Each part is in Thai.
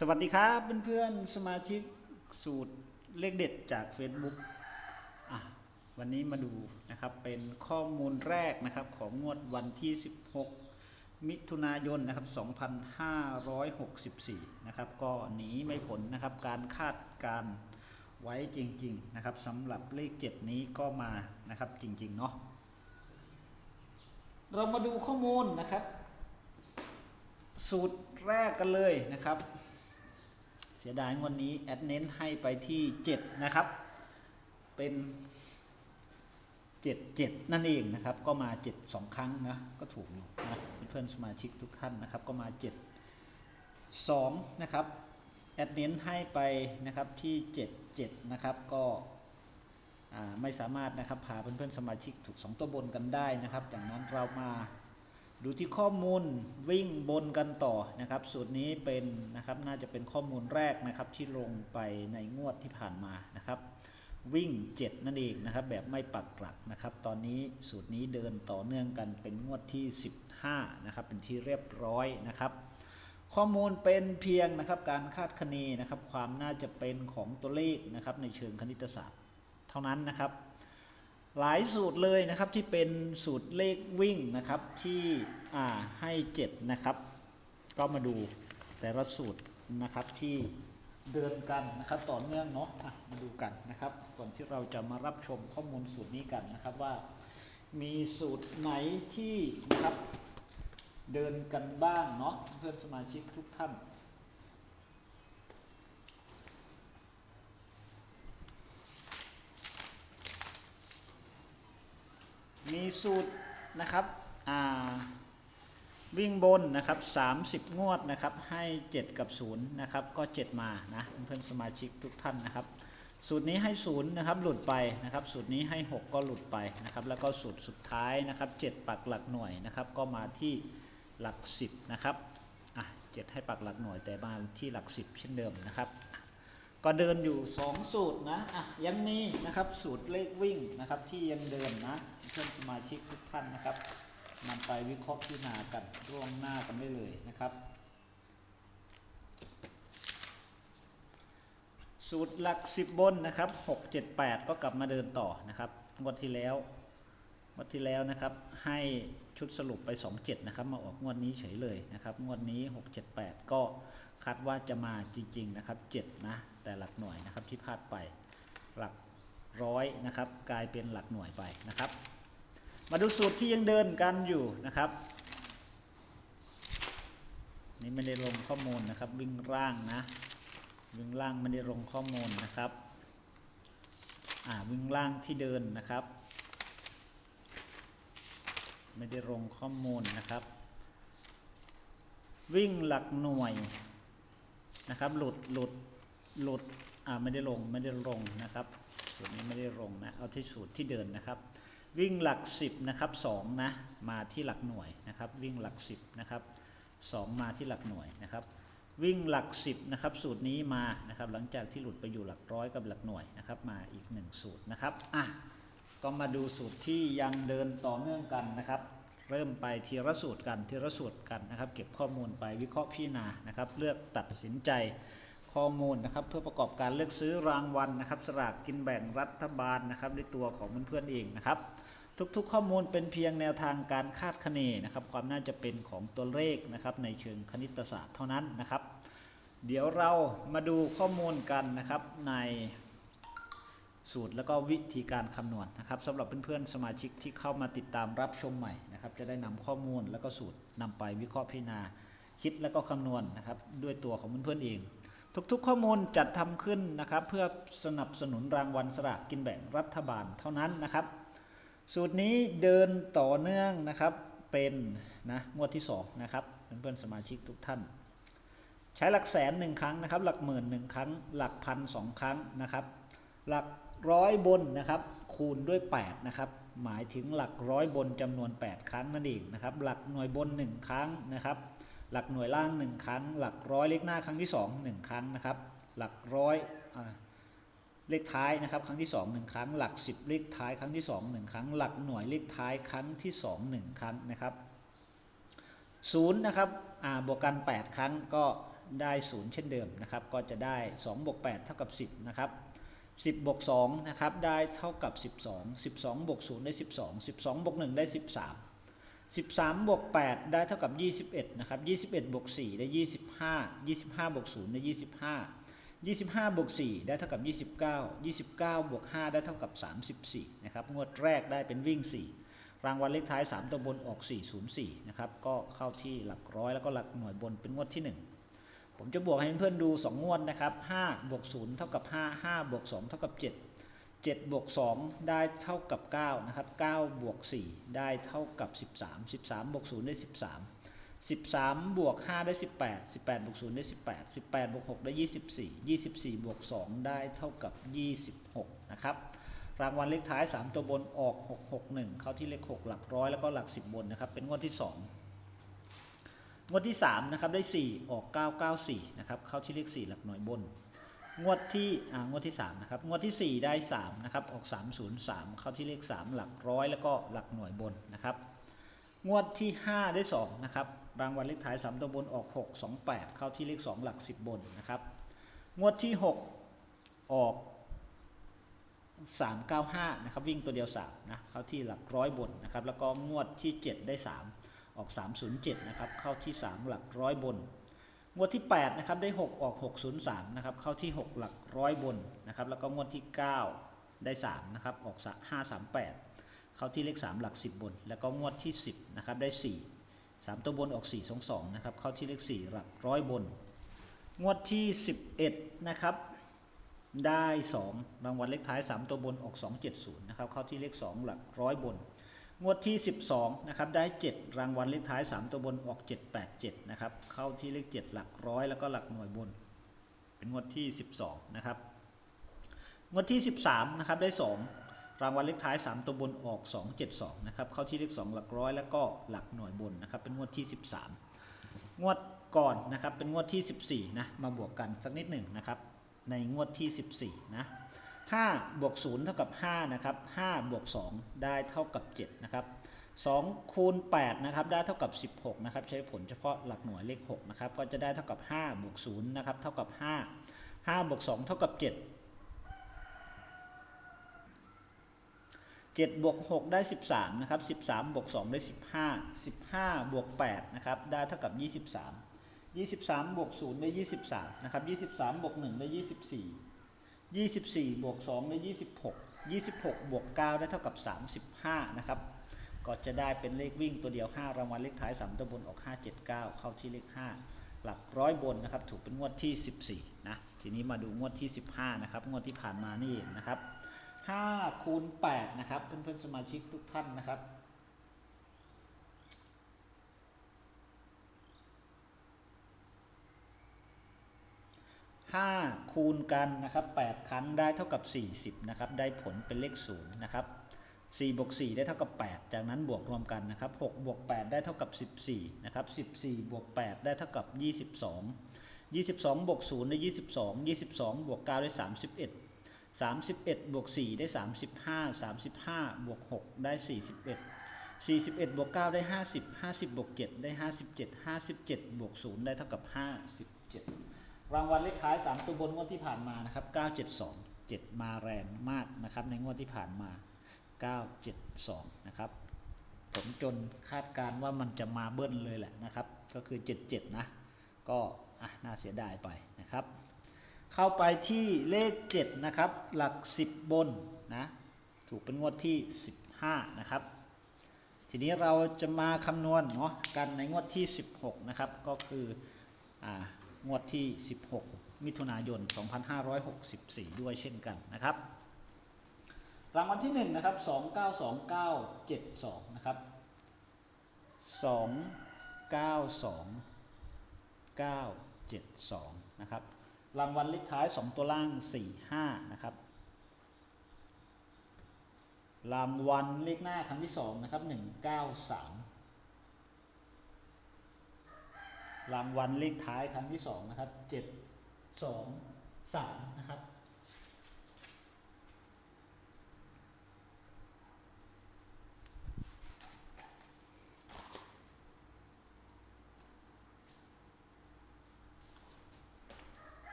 สวัสดีครับเพื่อนๆสมาชิกสูตรเลขเด็ดจาก Facebook อะวันนี้มาดูนะครับเป็นข้อมูลแรกนะครับของงวดวันที่ 16 มิถุนายนนะครับ 2564 นะครับ ก็หนีไม่ผลนะครับการคาดการไว้จริง ๆ นะครับสำหรับเลข 7 นี้ก็มานะครับจริง ๆ เนาะเรามาดูข้อมูลนะครับ สูตรแรกกันเลยนะครับ สียดายวันนี้แอดเน้นให้ไปที่ 7 นะครับ เป็น 7 7 นั่นเองนะครับ ก็มา 7 2 ครั้งนะ ก็ถูกอยู่นะเพื่อนสมาชิกทุกท่านนะครับ ก็มา 7 2 นะครับ แอดเน้นให้ไปนะครับที่ 7 7 นะครับ ก็ไม่สามารถนะครับพาเพื่อนๆสมาชิกถูก 2 ตัวบนกันได้นะครับ ดังนั้นเรามา ดูที่ข้อมูลวิ่งบนกันต่อนะครับ สูตรนี้เป็นนะครับน่าจะเป็นข้อมูลแรกนะครับที่ลงไปในงวดที่ผ่านมานะครับ วิ่ง 7 นั่นเองนะครับ แบบไม่ปักหลักนะครับ ตอนนี้สูตรนี้เดินต่อเนื่องกันเป็นงวดที่ 15นะครับเป็นที่เรียบร้อยนะครับ ข้อมูลเป็นเพียงนะครับการคาดคะเนนะครับ ความน่าจะเป็นของตัวเลขนะครับในเชิงคณิตศาสตร์ เท่านั้นนะครับ หลายสูตรเลยนะครับที่เป็นสูตรเลขวิ่งนะครับที่ให้ 7 นะครับ ก็มาดูแต่ละสูตรนะครับที่เดินกันนะครับต่อเนื่องเนาะะมาดูกันนะครับ ก่อนที่เราจะมารับชมข้อมูลสูตรนี้กันนะครับว่า มีสูตรไหนที่นะครับเดินกันบ้างเนาะเพื่อนสมาชิกทุกท่าน มีสูตรนะครับวิ่งบนนะครับ30 งวดนะครับให้ 7 กับ0นะครับก็ 7 มานะเพื่อนสมาชิกทุกท่านนะครับ สูตรนี้ให้0นะครับหลุดไปนะครับ สูตรนี้ให้ 6 ก็หลุดไปนะครับ แล้วก็สูตรสุดท้ายนะครับ 7 ปักหลักหน่วยนะครับ ก็มาที่หลัก 10 นะครับอะ7ให้ปักหลักหน่วยแต่มาที่หลัก 10 เช่นเดิมนะครับ ก็เดินอยู่ 2 สูตรนะอะยังมีนะครับสูตรเลขวิ่งนะครับที่ยังเดินนะเพื่อนสมาชิกทุกท่านนะครับนำไปวิเคราะห์พิจารณากันร่วงหน้ากันได้เลยนะครับ สูตรหลัก 10 บนนะครับ 6 7 8 ก็กลับมาเดินต่อนะครับงวดที่แล้วงวดที่แล้วนะครับให้ชุดสรุปไป 27 นะครับ มาออกงวดนี้เฉยเลยนะครับงวดนี้ 6 7 8 ก็ คาดว่าจะมาจริง ๆ นะครับ 7 นะ แต่หลักหน่วยนะครับที่พลาดไปหลักร้อยนะครับ กลายเป็นหลักหน่วยไปนะครับ มาดูสูตรที่ยังเดินกันอยู่นะครับ นี่ไม่ได้ลงข้อมูลนะครับ วิ่งร่างนะ วิ่งล่างไม่ได้ลงข้อมูลนะครับอ่าวิ่งล่างที่เดินนะครับ ไม่ได้ลงข้อมูลนะครับ วิ่งหลักหน่วย นะครับ หลุดหลุดหลุดอ่าไม่ได้ลงไม่ได้ลงนะครับสูตรนี้ไม่ได้ลงนะเอาที่สูตรที่เดินนะครับ วิ่งหลัก 10นะครับ2นะมาที่หลักหน่วยนะครับ วิ่งหลัก 10นะครับ2มาที่หลักหน่วยนะครับ วิ่งหลัก 10นะครับสูตรนี้มานะครับหลังจากที่หลุดไปอยู่หลักร้อยกับหลักหน่วยนะครับมาอีก 1 สูตรนะครับอะก็มาดูสูตรที่ยังเดินต่อเนื่องกันนะครับ เริ่มไปทีละสูตรกันทีละสูตรกันนะครับ เก็บข้อมูลไปวิเคราะห์พิจารณานะครับ เลือกตัดสินใจข้อมูลนะครับ เพื่อประกอบการเลือกซื้อรางวัลนะครับสลากกินแบ่งรัฐบาลนะครับด้วยตัวของเพื่อนๆเองนะครับทุกๆ ข้อมูลเป็นเพียงแนวทางการคาดคะเนนะครับ ความน่าจะเป็นของตัวเลขนะครับ ในเชิงคณิตศาสตร์เท่านั้นนะครับ เดี๋ยวเรามาดูข้อมูลกันนะครับในสูตรแล้วก็วิธีการคำนวณนะครับสำหรับเพื่อนๆสมาชิกที่เข้ามาติดตามรับชมใหม่ นะครับจะได้นำข้อมูลแล้วก็สูตรนำไปวิเคราะห์พิจารณาคิดแล้วก็คำนวณนะครับ ด้วยตัวของเพื่อนๆเอง ทุกๆข้อมูลจัดทำขึ้นนะครับ เพื่อสนับสนุนรางวัลสลากกินแบ่งรัฐบาลเท่านั้นนะครับ สูตรนี้เดินต่อเนื่องนะครับเป็นนะงวดที่2นะครับเพื่อนๆสมาชิกทุกท่าน ใช้หลักแสนหนึ่งครั้งนะครับ หลักหมื่นหนึ่งครั้ง หลักพันสองครั้งนะครับ หลักร้อยบนนะครับ คูณด้วย8นะครับ หมายถึงหลักร้อยบนจำนวน 8 ครั้งนั่นเองนะครับ หลักหน่วยบน 1 ครั้งนะครับ หลักหน่วยล่าง 1 ครั้ง หลักร้อยเลขหน้าครั้งที่ 2 1 ครั้งนะครับ หลักร้อยเลขท้ายนะครับ ครั้งที่ 2 1 ครั้ง หลัก 10 เลขท้ายครั้งที่ 2 1 ครั้ง หลักหน่วยเลขท้ายครั้งที่ 2 1 ครั้งนะครับศูนย์นะครับบวกกัน 8 ครั้งก็ได้ศูนย์เช่นเดิมนะครับ ก็จะได้2บวก8เท่ากับ 10 นะครับ 10บวก2นะครับได้เท่ากับ 12 12บวก0ได้ 12 12บวก1ได้ 13 13บวก8ได้เท่ากับ 21นะครับ21บวก4ได้ 25 25บวก0ได้ 25 25บวก4ได้เท่ากับ 29 29บวก5ได้เท่ากับ 34นะครับงวดแรกได้เป็นวิ่ง 4 รางวัลเลขท้าย 3ตัวบนออก 404นะครับก็เข้าที่หลักร้อยแล้วก็หลักหน่วยบนเป็นงวดที่ 1 ผมจะบวกให้เพื่อนดู 2 งวดนะครับ5บวก0เท่ากับ 5 5บวก2เท่ากับ 7 7บวก2ได้เท่ากับ9นะครับ9บวก4ได้เท่ากับ 13 13บวก0ได้ 13 13บวก5ได้ 18 18บวก0ได้ 18 18บวก6ได้ 24 24บวก2ได้เท่ากับ 26 นะครับ รางวัลเลขท้าย 3 ตัวบนออก 661 เข้าที่เลข 6 หลักร้อยแล้วก็หลัก 10 บนนะครับ เป็นงวดที่ 2 งวดที่ 3 นะครับ ได้ 4 ออก 994 นะครับ เข้าที่เลข 4 หลักหน่วยบน งวดที่อ่างวดที่ 3 นะครับ งวดที่ 4 ได้ 3 นะครับ ออก 303 เข้าที่เลข 3 หลักร้อยแล้วก็หลักหน่วยบนนะครับ งวดที่ 5 ได้ 2 นะครับ รางวัลเลขท้าย 3 ตัวบนออก 6 28 เข้าที่เลข 2 หลัก 10 บนนะครับ งวดที่ 6 ออก 395 นะครับ วิ่งตัวเดียว 3 นะ เข้าที่หลักร้อยบนนะครับ แล้วก็งวดที่ 7 ได้ 3 ออก 307 นะครับ เข้าที่ 3 หลักร้อยบน งวดที่ 8 นะครับ ได้ 6 ออก 603 นะครับ เข้าที่ 6 หลักร้อยบนนะครับ แล้วก็งวดที่ 9 ได้ 3 นะครับ ออก 538 เข้าที่เลข 3 หลัก 10 บน แล้วก็งวดที่ 10 นะครับ ได้ 4 3 ตัวบนออก 4 2 2 นะครับ เข้าที่เลข 4 หลักร้อยบน งวดที่ 11 นะครับได้ 2 รางวัลเลขท้าย 3 ตัวบนออก 270 นะครับ เข้าที่เลข 2 หลักร้อยบน งวดที่ 12 นะครับ ได้ 7 รางวัลเลขท้าย 3 ตัวบนออก 787 นะครับ เข้าที่เลข 7 หลักร้อยแล้วก็หลักหน่วยบน เป็นงวดที่ 12 นะครับ งวดที่ 13 นะครับ ได้ 2 รางวัลเลขท้าย 3 ตัวบนออก 272 นะครับ เข้าที่เลข 2 หลักร้อยแล้วก็หลักหน่วยบนนะครับ เป็นงวดที่ 13 งวดก่อนนะครับ เป็นงวดที่ 14 นะ มาบวกกันสักนิดหนึ่งนะครับ ในงวดที่ 14 นะ 5บวก0เท่ากับ5นะครับ5บวก2ได้เท่ากับ7นะครับ2คูณ8นะครับได้เท่ากับ 16นะครับใช้ผลเฉพาะหลักหน่วยเลข6นะครับก็จะได้เท่ากับ5บวก0นะครับเท่ากับ 5 5บวก2เท่ากับ 7 7บวก6ได้ 13นะครับ13บวก2ได้ 15 15บวก8นะครับได้เท่ากับ 23 23บวก0ได้ 23นะครับ23บวก1ได้ 24 24 บวก2ได้26 26 บวก9ได้เท่ากับ 35 นะครับ ก็จะได้เป็นเลขวิ่งตัวเดียว 5 รางวัลเลขท้าย 3ตัวบนออก 579 เข้าที่เลข 5 หลักร้อยบนนะครับ ถูกเป็นงวดที่ 14 นะ ทีนี้มาดูงวดที่ 15 นะครับ งวดที่ผ่านมานี่นะครับ5คูณ8นะครับ เพื่อนๆสมาชิกทุกท่านนะครับ 5 คูณกันนะครับ8ครั้งได้เท่ากับ 40นะครับได้ผลเป็นเลข0นะครับ4บวก4ได้เท่ากับ 8 จากนั้นบวกรวมกันนะครับ6บวก8ได้เท่ากับ 14นะครับ14บวก8ได้เท่ากับ 22 22บวก0ได้ 22 22บวก9ได้ 31 31บวก4ได้ 35 35บวก6ได้ 41 41บวก9ได้ 50 50บวก7ได้ 57 57บวก0ได้เท่ากับ 57 รางวัลเลขท้าย 3 ตัวบนงวดที่ผ่านมานะครับ 972 7 มาแรงมากนะครับ ในงวดที่ผ่านมา 972 นะครับ ผมจนคาดการณ์ว่ามันจะมาเบิ้ลเลยแหละนะครับ ก็คือ 77 นะ ก็อะน่าเสียดายไปนะครับ เข้าไปที่เลข 7 นะครับ หลัก 10 บนนะ ถูกเป็นงวดที่ 15 นะครับ ทีนี้เราจะมาคำนวณเนาะกันในงวดที่ 16 นะครับ ก็คืออ่า งวดที่ 16 มิถุนายน 2564 ด้วยเช่นกันนะครับ รางวัลที่1นะครับ292972 นะครับ 292972 นะครับ รางวัลเลขท้าย 2 ตัวล่าง 45 นะครับ รางวัลเลขหน้าครั้งที่ 2 นะครับ 193 รางวัลเลขท้ายครั้งที่สองนะครับเจ็ดสองสามนะครับ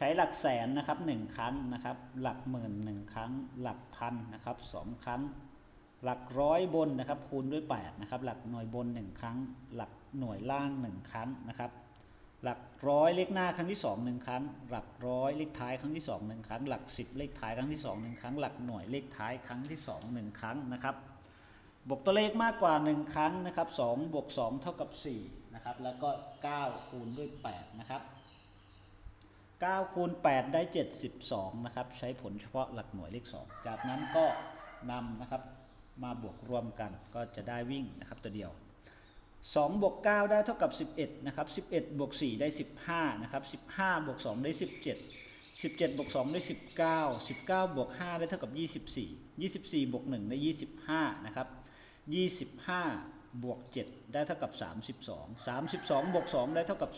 ใช้หลักแสนนะครับหนึ่งครั้งนะครับ หลักหมื่นหนึ่งครั้ง หลักพันนะครับสองครั้ง หลักร้อยบนนะครับคูณด้วย8นะครับหลักหน่วยบน 1 ครั้ง หลักหน่วยล่าง 1 ครั้งนะครับ หลักร้อยเลขหน้าครั้งที่2หนึ่งครั้ง หลักร้อยเลขท้ายครั้งที่2หนึ่งครั้ง หลัก 10 เลขท้ายครั้งที่2หนึ่งครั้ง หลักหน่วยเลขท้ายครั้งที่2หนึ่งครั้งนะครับบวกตัวเลขมากกว่า 1 ครั้งนะครับ2บวก2เท่ากับ4นะครับแล้วก็ 9 คูณด้วย8นะครับ9คูณ8ได้ 72นะครับใช้ผลเฉพาะหลักหน่วยเลข 2 จากนั้นก็นำนะครับ มาบวกรวมกัน ก็จะได้วิ่งนะครับตัวเดียว2บวก9ได้เท่ากับ 11นะครับ11บวก4ได้ 15นะครับ15บวก2ได้ 17 17บวก2ได้ 19 19บวก5ได้เท่ากับ 24 24บวก1ได้ 25นะครับ25บวก7ได้เท่ากับ 32 32บวก2ได้เท่ากับ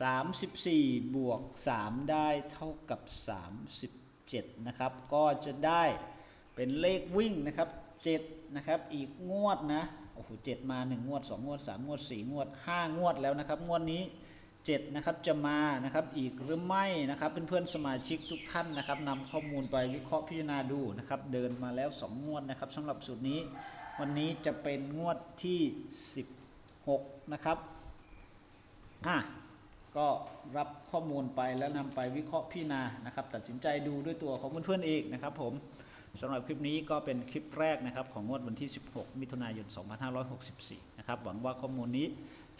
34 34บวก3ได้เท่ากับ 37นะครับก็จะได้ เป็นเลขวิ่งนะครับ7นะครับอีกงวดนะโอ้โห7มา1งวด2งวด3งวด4งวด5งวดแล้วนะครับ งวดนี้7นะครับจะมานะครับอีกหรือไม่นะครับเพื่อนๆสมาชิกทุกท่านนะครับนำข้อมูลไปวิเคราะห์พิจารณาดูนะครับเดินมาแล้ว2งวดนะครับสำหรับสูตรนี้ วันนี้จะเป็นงวดที่ 16 นะครับอะก็รับข้อมูลไปแล้วนำไปวิเคราะห์พิจารณานะครับตัดสินใจดูด้วยตัวของเพื่อนๆเองนะครับผม สำหรับคลิปนี้ก็เป็นคลิปแรกนะครับของงวดวันที่ 16 มิถุนายน 2564 นะครับ หวังว่าข้อมูลนี้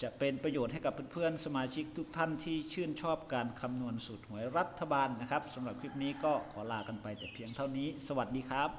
จะเป็นประโยชน์ให้กับเพื่อนๆ สมาชิกทุกท่านที่ชื่นชอบการคำนวณสูตรหวยรัฐบาลนะครับสำหรับคลิปนี้ก็ขอลากันไปแต่เพียงเท่านี้ สวัสดีครับ